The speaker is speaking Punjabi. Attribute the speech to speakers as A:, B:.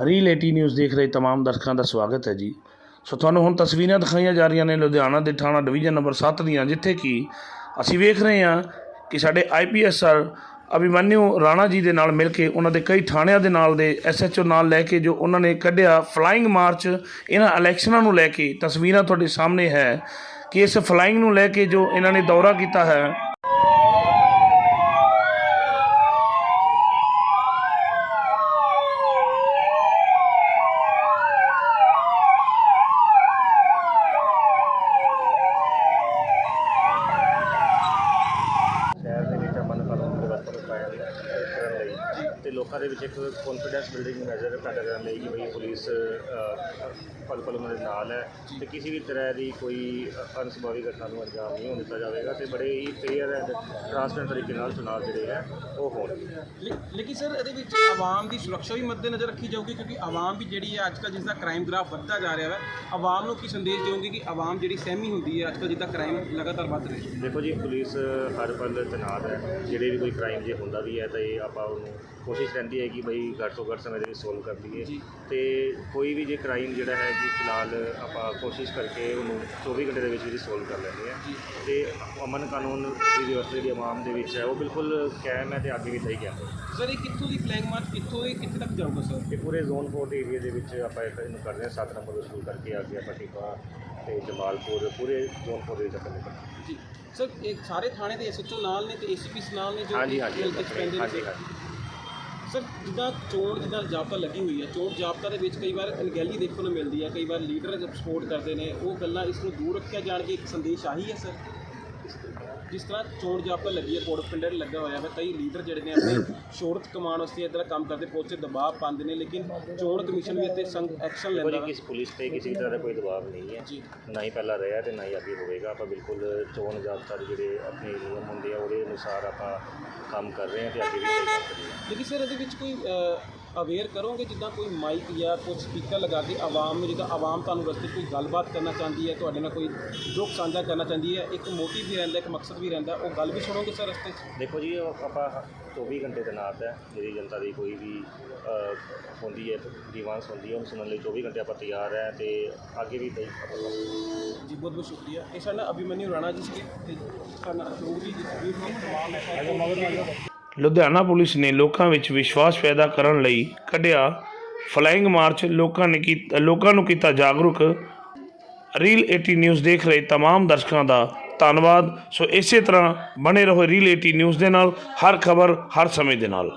A: ਰੀਲ 80 ਨਿਊਜ਼ ਦੇਖ ਰਹੇ तमाम ਦਰਸ਼ਕਾਂ ਦਾ ਸਵਾਗਤ ਹੈ ਜੀ ਸੋ ਤੁਹਾਨੂੰ ਹੁਣ ਤਸਵੀਰਾਂ ਦਿਖਾਈਆਂ ਜਾ ਰਹੀਆਂ ਨੇ ਲੁਧਿਆਣਾ ਦੇ ਥਾਣਾ ਡਿਵੀਜ਼ਨ ਨੰਬਰ 7 ਦੀਆਂ ਜਿੱਥੇ ਕਿ ਅਸੀਂ ਵੇਖ ਰਹੇ ਹਾਂ ਕਿ ਸਾਡੇ ਆਈਪੀਐਸ ਸਰ ਅਭਿਮਨਿਊ ਰਾਣਾ ਜੀ ਦੇ ਨਾਲ ਮਿਲ ਕੇ ਉਹਨਾਂ ਦੇ ਕਈ ਥਾਣਿਆਂ ਦੇ ਨਾਲ ਦੇ ਐਸਐਚਓ ਨਾਲ ਲੈ ਕੇ ਜੋ ਉਹਨਾਂ ਨੇ ਕੱਢਿਆ ਫਲਾਈਂਗ ਮਾਰਚ ਇਹਨਾਂ ਇਲੈਕਸ਼ਨਾਂ ਨੂੰ ਲੈ ਕੇ ਤਸਵੀਰਾਂ ਤੁਹਾਡੇ ਸਾਹਮਣੇ ਹੈ ਕਿ ਇਸ ਫਲਾਈਂਗ ਨੂੰ ਲੈ ਕੇ ਜੋ ਇਹਨਾਂ ਨੇ ਦੌਰਾ ਕੀਤਾ ਹੈ
B: fire that ਲਈ ਤੇ ਲੋਕਾਂ ਦੇ ਵਿੱਚ ਇੱਕ ਕੌਨਫੀਡੈਂਸ ਬਿਲਡਿੰਗ ਮੈਜਰ ਪੈਦਾ ਕਰਨ ਲਈ ਕਿ ਬਈ ਪੁਲਿਸ ਪਲ ਪਲ ਉਹਨਾਂ ਦੇ ਨਾਲ ਹੈ ਤੇ ਕਿਸੇ ਵੀ ਤਰ੍ਹਾਂ ਦੀ ਕੋਈ ਅਨਸੁਭਾਵੀ ਘਟਨਾ ਨੂੰ ਅੰਜਾਮ ਨਹੀਂ ਹੋਣ ਦਿੱਤਾ ਜਾਵੇਗਾ ਤੇ ਬੜੇ ਹੀ ਫੇਅਰ ਐਂਡ ਟ੍ਰਾਂਸਪੇਰੈਂਟ ਤਰੀਕੇ ਨਾਲ ਚੁਣਾਵ ਜਿਹੜੇ ਹੈ ਉਹ ਹੋਣਗੇ
C: ਲੇਕਿਨ ਸਰ ਇਹਦੇ ਵਿੱਚ ਆਵਾਮ ਦੀ ਸੁਰੱਖਿਆ ਵੀ ਮੱਦੇਨਜ਼ਰ ਰੱਖੀ ਜਾਊਗੀ ਕਿਉਂਕਿ ਆਵਾਮ ਵੀ ਜਿਹੜੀ ਹੈ ਅੱਜ ਕੱਲ੍ਹ ਜਿਸ ਦਾ ਕ੍ਰਾਈਮ ਗ੍ਰਾਫ ਵੱਧਦਾ ਜਾ ਰਿਹਾ ਹੈ ਆਵਾਮ ਨੂੰ ਕੀ ਸੰਦੇਸ਼ ਦਿਓਗੇ ਕਿ ਆਵਾਮ ਜਿਹੜੀ ਸਹਿਮੀ ਹੁੰਦੀ ਹੈ ਅੱਜ ਕੱਲ੍ਹ ਜਿੱਦਾਂ ਕ੍ਰਾਈਮ ਲਗਾਤਾਰ ਵੱਧ ਰਿਹਾ ਹੈ?
B: ਦੇਖੋ ਜੀ ਪੁਲਿਸ ਹਰ ਪਲ ਤੈਨਾਤ ਹੈ ਜਿਹੜੇ ਵੀ ਕੋਈ ਕ੍ਰਾਈਮ ਜੇ ਹੁੰਦਾ ਵੀ ਹੈ ਤਾਂ ਇਹ ਆਪਾਂ ਉਹਨੂੰ ਕੋਸ਼ਿਸ਼ ਰਹਿੰਦੀ ਹੈ ਕਿ ਬਈ ਘੱਟ ਤੋਂ ਘੱਟ ਸਮੇਂ ਦੇ ਵਿੱਚ ਸੋਲਵ ਕਰ ਲਈਏ।
C: ਜੀ।
B: ਤੇ ਕੋਈ ਵੀ ਜੇ ਕ੍ਰਾਈਮ ਜਿਹੜਾ ਹੈ ਕਿ ਫਿਲਹਾਲ ਆਪਾਂ ਕੋਸ਼ਿਸ਼ ਕਰਕੇ ਉਹਨੂੰ 24 ਘੰਟੇ ਦੇ ਵਿੱਚ ਵਿੱਚ ਸੋਲਵ ਕਰ ਲੈਂਦੇ। ਹਾਂ। ਤੇ ਅਮਨ ਕਾਨੂੰਨ ਦੀ ਵਿਵਸਥਾ ਜਿਹੜੀ ਆਵਾਮ ਦੇ ਵਿੱਚ ਹੈ ਉਹ ਬਿਲਕੁਲ ਕਾਇਮ ਹੈ ਤੇ ਅੱਗੇ ਵੀ ਸਹੀ ਗਿਆ
C: ਸਰ ਇਹ ਕਿੱਥੋਂ ਦੀ ਫਲੈਗ ਮਾਰਚ ਕਿੱਥੋਂ ਇਹ ਕਿੱਥੇ ਤੱਕ ਜਾਊਗਾ ਸਰ?
B: ਤੇ ਪੂਰੇ ਜ਼ੋਨ 4 ਦੇ ਏਰੀਆ ਦੇ ਵਿੱਚ ਆਪਾਂ ਇਹ ਇਹਨੂੰ ਕਰਦੇ ਹਾਂ 7 ਨੰਬਰ ਤੋਂ ਸ਼ੁਰੂ ਕਰਕੇ ਅੱਗੇ ਆਪਾਂ ਟਿੱਬਾ ਤੇ ਜਮਾਲਪੁਰ ਪੂਰੇ ਜ਼ੋਨ 4 ਦੇ ਵਿੱਚ ਆਪਾਂ ਨਿਕਲਦੇ
C: ਜੀ। ਸਰ ਇਹ ਸਾਰੇ ਥਾਣੇ ਦੇ ਐਸਐਚਓ ਨਾਲ ਨੇ ਤੇ ਏਸੀਪੀਸ ਨਾਲ ਨੇ ਜੋ
B: ਹਾਂਜੀ ਹਾਂਜੀ
C: ਨੇ
B: ਹਾਂਜੀ।
C: ਸਰ। ਜਿੱਦਾਂ ਚੋਣ, ਜਿੱਦਾਂ ਜਾਬਤਾ ਲੱਗੀ ਹੋਈ ਹੈ, ਚੋਣ ਜਾਬਤਾ ਦੇ ਵਿੱਚ ਕਈ ਵਾਰ ਅਣਗਹਿਲੀ ਦੇਖਣ ਨੂੰ ਮਿਲਦੀ ਹੈ, ਕਈ ਵਾਰ ਲੀਡਰ ਸਪੋਰਟ ਕਰਦੇ ਨੇ, ਉਹ ਗੱਲਾਂ ਇਸ ਨੂੰ ਦੂਰ ਰੱਖਿਆ ਜਾਣ ਕੇ ਇੱਕ ਸੰਦੇਸ਼ ਆਹੀ ਹੈ, ਸਰ ਜਿਸ ਤਰ੍ਹਾਂ ਚੋਣ ਜਾਬਤਾ ਲੱਗੀ ਹੈ ਕੋਡ ਪਿੰਡਰ ਲੱਗਾ ਹੋਇਆ ਹੈ ਕਈ ਲੀਡਰ ਜਿਹੜੇ ਨੇ ਆਪਣੇ ਸ਼ੋਹਰਤ ਕਮਾਉਣ ਵਾਸਤੇ ਇਦਾਂ ਕੰਮ ਕਰਦੇ ਪੁਲਿਸ ਤੇ ਦਬਾਅ ਪਾਉਂਦੇ ਨੇ ਲੇਕਿਨ ਚੋਣ ਕਮਿਸ਼ਨ ਵੀ ਇੱਥੇ ਸੰਗ ਐਕਸ਼ਨ ਲੈਂਦਾ ਵਾ।
B: ਕਿਸ ਪੁਲਿਸ ਤੇ ਕਿਸੇ ਤਰ੍ਹਾਂ ਦਾ ਕੋਈ ਦਬਾਅ ਨਹੀਂ ਹੈ। ਨਾ ਹੀ ਪਹਿਲਾਂ ਰਿਹਾ ਤੇ ਨਾ ਹੀ ਅੱਗੇ ਹੋਵੇਗਾ। ਆਪਾਂ ਬਿਲਕੁਲ ਚੋਣ ਜਾਬਤਾ ਦੇ ਜਿਹੜੇ ਆਪਣੇ ਨਿਯਮ ਹੁੰਦੇ ਆ ਉਹਦੇ ਅਨੁਸਾਰ ਆਪਾਂ ਕੰਮ ਕਰ ਰਹੇ ਹਾਂ ਤੇ ਅੱਗੇ ਵੀ ਕੰਮ ਕਰਾਂਗੇ
C: ਲੇਕਿਨ ਸਰ ਇਹਦੇ ਵਿੱਚ ਕੋਈ ਅਵੇਅਰ ਕਰੋਗੇ ਜਿੱਦਾਂ ਕੋਈ ਮਾਈਕ ਜਾਂ ਕੁਝ ਸਪੀਕਰ ਲਗਾ ਕੇ ਆਵਾਮ ਨੂੰ ਜਿੱਦਾਂ ਆਵਾਮ ਤੁਹਾਨੂੰ ਰਸਤੇ ਕੋਈ ਗੱਲਬਾਤ ਕਰਨਾ ਚਾਹੁੰਦੀ ਹੈ ਤੁਹਾਡੇ ਨਾਲ ਕੋਈ ਦੁੱਖ ਸਾਂਝਾ ਕਰਨਾ ਚਾਹੁੰਦੀ ਹੈ ਇੱਕ ਮੋਟਿਵ ਵੀ ਰਹਿੰਦਾ ਇੱਕ ਮਕਸਦ ਵੀ ਰਹਿੰਦਾ ਉਹ ਗੱਲ ਵੀ ਸੁਣੋਗੇ ਸਰ ਰਸਤੇ 'ਚ?
B: ਦੇਖੋ ਜੀ ਉਹ ਆਪਾਂ 24 ਘੰਟੇ ਤੈਨਾਤ ਹੈ ਜਿਹੜੀ ਜਨਤਾ ਦੀ ਕੋਈ ਵੀ ਹੁੰਦੀ ਹੈ ਡਿਮਾਂਡਸ ਹੁੰਦੀ ਹੈ ਉਹਨੂੰ ਸੁਣਨ ਲਈ 24 ਘੰਟੇ ਆਪਾਂ ਤਿਆਰ ਹੈ ਤੇ ਅੱਗੇ ਵੀ ਕਰਾਂਗੇ।
C: ਜੀ ਬਹੁਤ ਬਹੁਤ ਸ਼ੁਕਰੀਆ। ਇਹ ਸਾਡਾ ਅਭਿਮਨਿਊ ਰਾਣਾ ਜੀ ਸੀ ਤੇ ਸਾਡਾ ਅਸ਼ੋਕ ਜੀ ਜੀ ਸਮਾਲ
A: ਲੁਧਿਆਣਾ ਪੁਲਿਸ ਨੇ ਲੋਕਾਂ ਵਿੱਚ ਵਿਸ਼ਵਾਸ ਪੈਦਾ ਕਰਨ ਲਈ ਕੱਢਿਆ ਫਲਾਈਂਗ ਮਾਰਚ ਲੋਕਾਂ ਨੇ ਕੀਤਾ ਲੋਕਾਂ ਨੂੰ ਕੀਤਾ ਜਾਗਰੂਕ ਰੀਲ 80 ਨਿਊਜ਼ ਦੇਖ ਰਹੇ तमाम ਦਰਸ਼ਕਾਂ ਦਾ ਧੰਨਵਾਦ ਸੋ ਇਸੇ ਤਰ੍ਹਾਂ ਬਣੇ ਰਹੋ ਰੀਲ 80 ਨਿਊਜ਼ ਦੇ ਨਾਲ ਹਰ ਖਬਰ ਹਰ ਸਮੇਂ ਦੇ ਨਾਲ